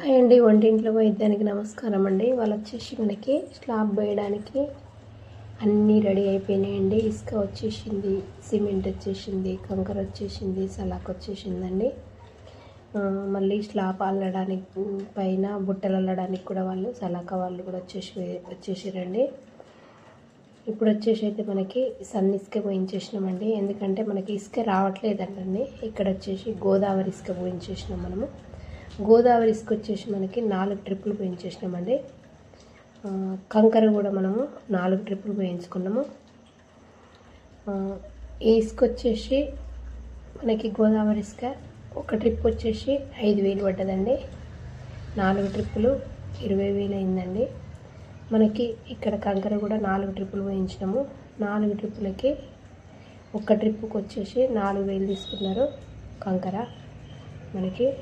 Hi అండి వంటింట్లో వైద్యానికి నమస్కారం అండి. వాళ్ళు వచ్చేసి మనకి స్లాబ్ వేయడానికి అన్నీ రెడీ అయిపోయినాయండి. ఇసుక వచ్చేసింది సిమెంట్ వచ్చేసింది కంకర వచ్చేసింది సలాక్ వచ్చేసిందండి. మళ్ళీ స్లాబ్ అల్లడానికి పైన బుట్టలు అల్లడానికి కూడా వాళ్ళు సలాక వాళ్ళు కూడా వచ్చేసి వచ్చేసారండి. ఇప్పుడు వచ్చేసి అయితే మనకి సన్ ఇసుక పోయించేసినామండి. ఎందుకంటే మనకి ఇసుక రావట్లేదండి ఇక్కడ వచ్చేసి గోదావరి ఇసుక పోయించేసినాం మనము. గోదావరి ఇసుక వచ్చేసి మనకి నాలుగు ట్రిప్పులు పోయించేసినామండి. కంకర కూడా మనము నాలుగు ట్రిప్పులు పోయించుకున్నాము. ఆ, ఈ ఇసుక వచ్చేసి మనకి గోదావరి ఇసుక ఒక ట్రిప్ వచ్చేసి ఐదు వేలు పడ్డదండి. నాలుగు ట్రిప్పులు ఇరవై వేలు అయిందండి. మనకి ఇక్కడ కంకర కూడా నాలుగు ట్రిప్పులు వేయించినాము నాలుగు ట్రిప్పులకి ఒక ట్రిప్పుకి వచ్చేసి నాలుగు వేలు తీసుకున్నారు కంకర. మనకి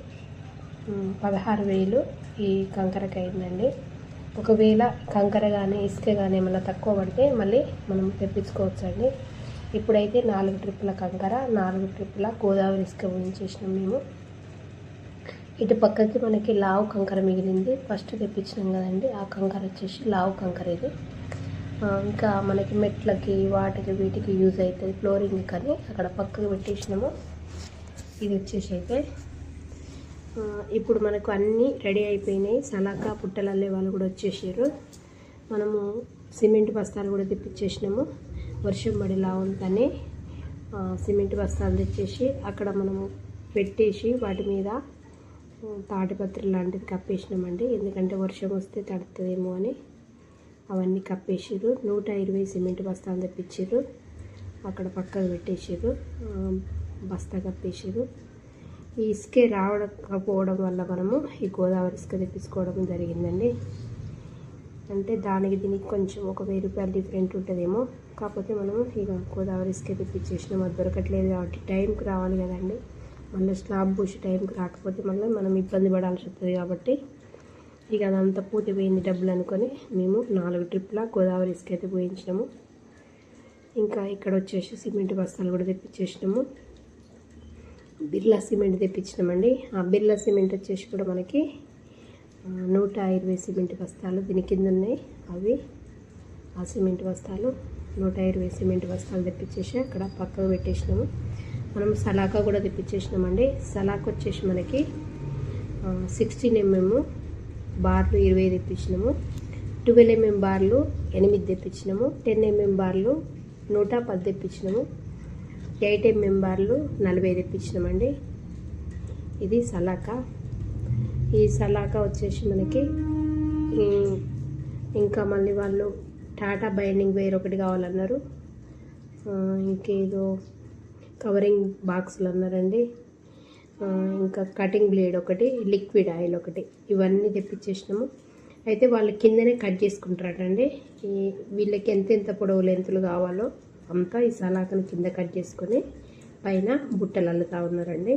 పదహారు వేలు ఈ కంకరకి అయిందండి. ఒకవేళ కంకర కానీ ఇసుక కానీ ఏమైనా తక్కువ పడితే మళ్ళీ మనం తెప్పించుకోవచ్చండి. ఇప్పుడైతే నాలుగు ట్రిప్పుల కంకర నాలుగు ట్రిప్పుల గోదావరి ఇసుక ఉంచేసినాం మేము. ఇటు పక్కకి మనకి లావు కంకర మిగిలింది. ఫస్ట్ తెప్పించినాం కదండి ఆ కంకర వచ్చేసి లావు కంకర ఇది. ఇంకా మనకి మెట్లకి వాటికి వీటికి యూజ్ అవుతుంది ఫ్లోరింగ్ కానీ అక్కడ పక్కకు పెట్టేసినాము. ఇది వచ్చేసి అయితే ఇప్పుడు మనకు అన్నీ రెడీ అయిపోయినాయి. సలాకా పుట్టలల్లే వాళ్ళు కూడా వచ్చేసారు. మనము సిమెంట్ బస్తాలు కూడా తెప్పించేసినాము. వర్షం పడేలా ఉందని సిమెంట్ బస్తాలు తెచ్చేసి అక్కడ మనము పెట్టేసి వాటి మీద తాటిపత్రి లాంటిది కప్పేసినామండి. ఎందుకంటే వర్షం వస్తే తడుతుందేమో అని అవన్నీ కప్పేసిర్రు. నూట ఇరవై సిమెంట్ బస్తాలు తెప్పించారు అక్కడ పక్కకు పెట్టేసారు బస్తా కప్పేసారు ఈ ఇసుకే రావడకపోవడం వల్ల మనము ఈ గోదావరి ఇసుక తెప్పించుకోవడం జరిగిందండి. అంటే దానికి దీనికి కొంచెం ఒక వెయ్యి రూపాయలు డిఫరెంట్ ఉంటుందేమో. కాకపోతే మనము ఇక గోదావరి ఇసుక తెప్పించేసినాం. అది దొరకట్లేదు కాబట్టి టైంకి రావాలి కదండి. మళ్ళీ స్లాబ్ పూసి టైంకి రాకపోతే మళ్ళీ మనం ఇబ్బంది పడాల్సి వస్తుంది కాబట్టి ఇక అదంతా పూర్తి పోయింది డబ్బులు అనుకొని మేము నాలుగు ట్రిప్ల గోదావరి ఇసుక అయితే పోయించినాము. ఇంకా ఇక్కడ వచ్చేసి సిమెంట్ బస్తాలు కూడా తెప్పించేసినాము. బిర్లా సిమెంట్ తెప్పించినామండి. ఆ బిర్లా సిమెంట్ వచ్చేసి కూడా మనకి నూట ఇరవై సిమెంట్ బస్తాలు దీని కింద ఉన్నాయి. అవి ఆ సిమెంట్ బస్తాలు నూట ఇరవై సిమెంట్ బస్తాలు తెప్పించేసి అక్కడ పక్కకు పెట్టేసినాము. మనం సలాకా కూడా తెప్పించేసినామండి. సలాక్ వచ్చేసి మనకి సిక్స్టీన్ ఎంఎం బార్లు ఇరవై తెప్పించినాము. ట్వెల్వ్ ఎంఎం బార్లు ఎనిమిది తెప్పించినాము. టెన్ ఎంఎం బార్లు నూట పది తెప్పించినాము. ఎయిట్ ఎంఎం బార్లు నలభై ఇప్పించినామండి. ఇది సలాకా. ఈ సలాకా వచ్చేసి మనకి ఇంకా మళ్ళీ వాళ్ళు టాటా బైండింగ్ వేర్ ఒకటి కావాలన్నారు. ఇంకేదో కవరింగ్ బాక్సులు అన్నారండి. ఇంకా కటింగ్ బ్లేడ్ ఒకటి లిక్విడ్ ఆయిల్ ఒకటి ఇవన్నీ తెప్పించేసినాము. అయితే వాళ్ళు కిందనే కట్ చేసుకుంటారటండి. ఈ వీళ్ళకి ఎంత ఎంత పొడవు లెంతులు కావాలో అంతా ఈ సలాకను కింద కట్ చేసుకొని పైన బుట్టలు అల్లుతా ఉన్నారండి.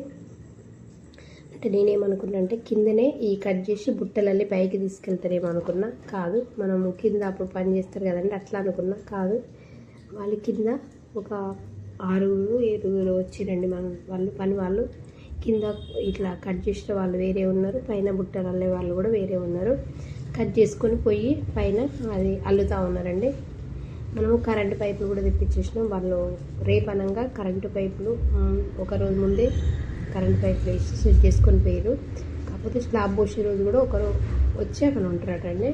అంటే నేనేమనుకున్నా అంటే కిందనే ఈ కట్ చేసి బుట్టలల్లి పైకి తీసుకెళ్తారేమో అనుకున్నా కాదు. మనము కింద అప్పుడు పని చేస్తారు కదండి అట్లా అనుకున్నా కాదు. వాళ్ళ కింద ఒక ఆరుగురు ఏడుగురు వచ్చిరండి మనం వాళ్ళు పని వాళ్ళు. కింద ఇట్లా కట్ చేసిన వాళ్ళు వేరే ఉన్నారు పైన బుట్టలు అల్లే వాళ్ళు కూడా వేరే ఉన్నారు. కట్ చేసుకొని పోయి పైన అది అల్లుతూ ఉన్నారండి. మనము కరెంటు పైపులు కూడా తెప్పించేసినాం. వాళ్ళు రేపనంగా కరెంటు పైపులు ఒక రోజు ముందే కరెంటు పైపులు వేసి సెట్ చేసుకొని పోయారు కాకపోతే స్లాబ్ పోసే రోజు కూడా ఒకరు వచ్చి అక్కడ ఉంటారటండి.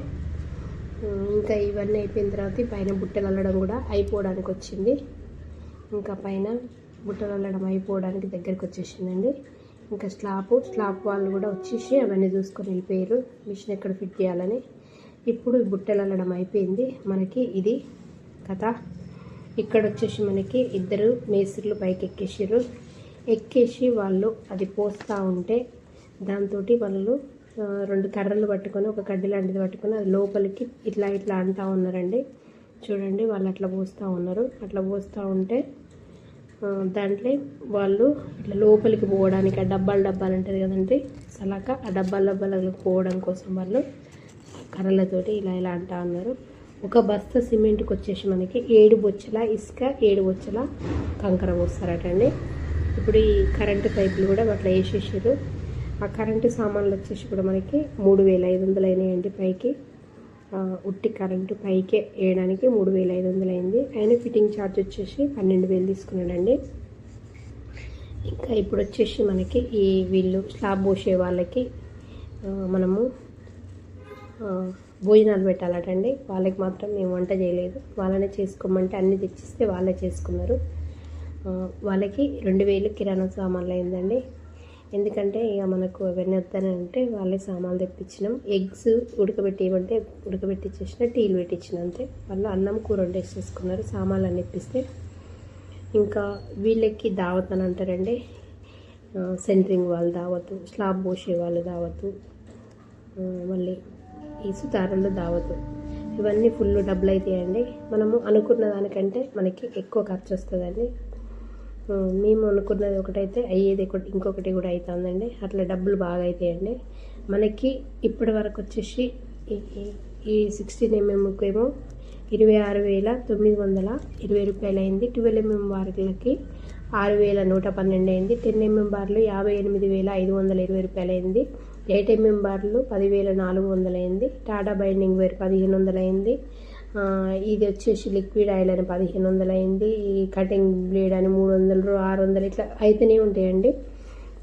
ఇంకా ఇవన్నీ అయిపోయిన తర్వాత పైన బుట్టలు అల్లడం కూడా అయిపోవడానికి వచ్చింది. ఇంకా పైన బుట్టలు అల్లడం అయిపోవడానికి దగ్గరికి వచ్చేసిందండి. ఇంకా స్లాబ్ స్లాబ్ వాళ్ళు కూడా వచ్చేసి అవన్నీ చూసుకొని వెళ్ళిపోయారు మిషన్ ఎక్కడ ఫిట్ చేయాలని. ఇప్పుడు బుట్టలు అల్లడం అయిపోయింది. మనకి ఇది కదా? ఇక్కడ వచ్చేసి మనకి ఇద్దరు మేస్త్రులు పైకి ఎక్కేసారు ఎక్కేసి వాళ్ళు అది పోస్తూ ఉంటే దాంతో వాళ్ళు రెండు కర్రలు పట్టుకొని ఒక కడ్డీ లాంటిది పట్టుకొని అది లోపలికి ఇట్లా ఇట్లా అంటూ ఉన్నారండి. చూడండి వాళ్ళు అట్లా పోస్తూ ఉన్నారు. అట్లా పోస్తూ ఉంటే దాంట్లో వాళ్ళు ఇట్లా లోపలికి పోవడానికి ఆ డబ్బాలు డబ్బాలు ఉంటుంది కదండి సలాక ఆ డబ్బాల డబ్బాలకు పోవడం కోసం వాళ్ళు కర్రలతోటి ఇలా ఇలా అంటూ ఉన్నారు. ఒక బస్తా సిమెంట్కి వచ్చేసి మనకి ఏడు బొచ్చల ఇసుక ఏడు బొచ్చల కంకర పోస్తారటండి ఇప్పుడు ఈ కరెంటు పైపులు కూడా అట్లా వేసేసారు. ఆ కరెంటు సామాన్లు వచ్చేసి కూడా మనకి మూడు వేల ఐదు వందలు అయినాయండి పైకి. ఉట్టి కరెంటు పైకే వేయడానికి మూడు వేల ఐదు వందలు అయింది. ఆయన ఫిట్టింగ్ ఛార్జ్ వచ్చేసి పన్నెండు వేలు తీసుకున్నాడండి. ఇంకా ఇప్పుడు వచ్చేసి మనకి ఈ వీళ్ళు స్లాబ్ పోసే వాళ్ళకి మనము భోజనాలు పెట్టాలటండి. వాళ్ళకి మాత్రం మేము వంట చేయలేదు. వాళ్ళనే చేసుకోమంటే అన్నీ తెచ్చిస్తే వాళ్ళే చేసుకున్నారు. వాళ్ళకి రెండు వేలు కిరాణా సామాన్లు అయిందండి. ఎందుకంటే ఇక మనకు అవన్నీ వద్దని అంటే వాళ్ళే సామాన్లు తెప్పించినాం. ఎగ్స్ ఉడకబెట్టేయమంటే ఉడకబెట్టించేసిన టీలు పెట్టించిన అంతే. వాళ్ళు అన్నం కూర వండేసి చేసుకున్నారు. సామాన్లు అని ఇప్పిస్తే ఇంకా వీళ్ళకి దావత్ అని అంటారండి. సెంట్రింగ్ సెంటరింగ్ వాళ్ళు దావత్ స్లాబ్ పోసే వాళ్ళు దావత్తు మళ్ళీ ఈ దారులు దావత్తు ఇవన్నీ ఫుల్ డబ్బులు అవుతాయండి మనము అనుకున్న దానికంటే మనకి ఎక్కువ ఖర్చు వస్తుందండి. మేము అనుకున్నది ఒకటైతే అయ్యేది ఇంకొకటి కూడా అవుతుందండి అట్లా డబ్బులు బాగా అవుతాయండి మనకి ఇప్పటి వరకు వచ్చేసి ఈ- ఈ సిక్స్టీన్ ఎంఎంకేమో ఇరవై ఆరు వేల తొమ్మిది వందల ఇరవై రూపాయలు అయింది. ట్వెల్వ్ ఎంఎం బార్లకి ఆరు వేల నూట పన్నెండు అయింది. టెన్ ఎంఎం బార్లు యాభై ఎనిమిది వేల ఐదు వందల ఇరవై రూపాయలు అయింది. ఎయిట్ ఎంఎం బార్లు పదివేల నాలుగు వందలు అయింది టాటా బైండింగ్ వేర్ పదిహేను వందలు అయింది ఇది వచ్చేసి లిక్విడ్ ఆయిల్ అని పదిహేను వందలు అయింది ఈ కటింగ్ బ్లేడ్ అని మూడు వందలు ఆరు వందలు ఇట్లా అయితేనే ఉంటాయండి.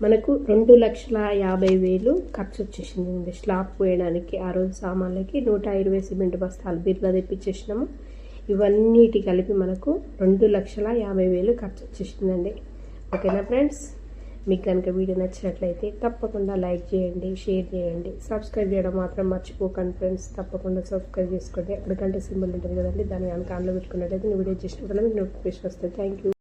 మనకు రెండు లక్షల యాభై వేలు ఖర్చు వచ్చేసింది స్లాబ్ పోయడానికి ఆ రోజు సామాన్లకి నూట ఇరవై సిమెంట్ బస్తాలు బిర్లా తెప్పించేసినాము. ఇవన్నిటి కలిపి మనకు రెండు లక్షల యాభై వేలు ఖర్చు వచ్చేసిందండి. ఓకేనా ఫ్రెండ్స్? మీకు కనుక వీడియో నచ్చినట్లయితే తప్పకుండా లైక్ చేయండి షేర్ చేయండి. సబ్స్క్రైబ్ చేయడం మాత్రం మర్చిపోకండి ఫ్రెండ్స్. తప్పకుండా సబ్స్క్రైబ్ చేసుకోండి. అక్కడ సింబల్ ఉంటుంది కదండి దాన్ని కనుక ఆన్లో పెట్టుకున్నట్టయితే నేను వీడియో చేసినప్పుడు మీకు నోటిఫికేషన్ వస్తుంది. Thank you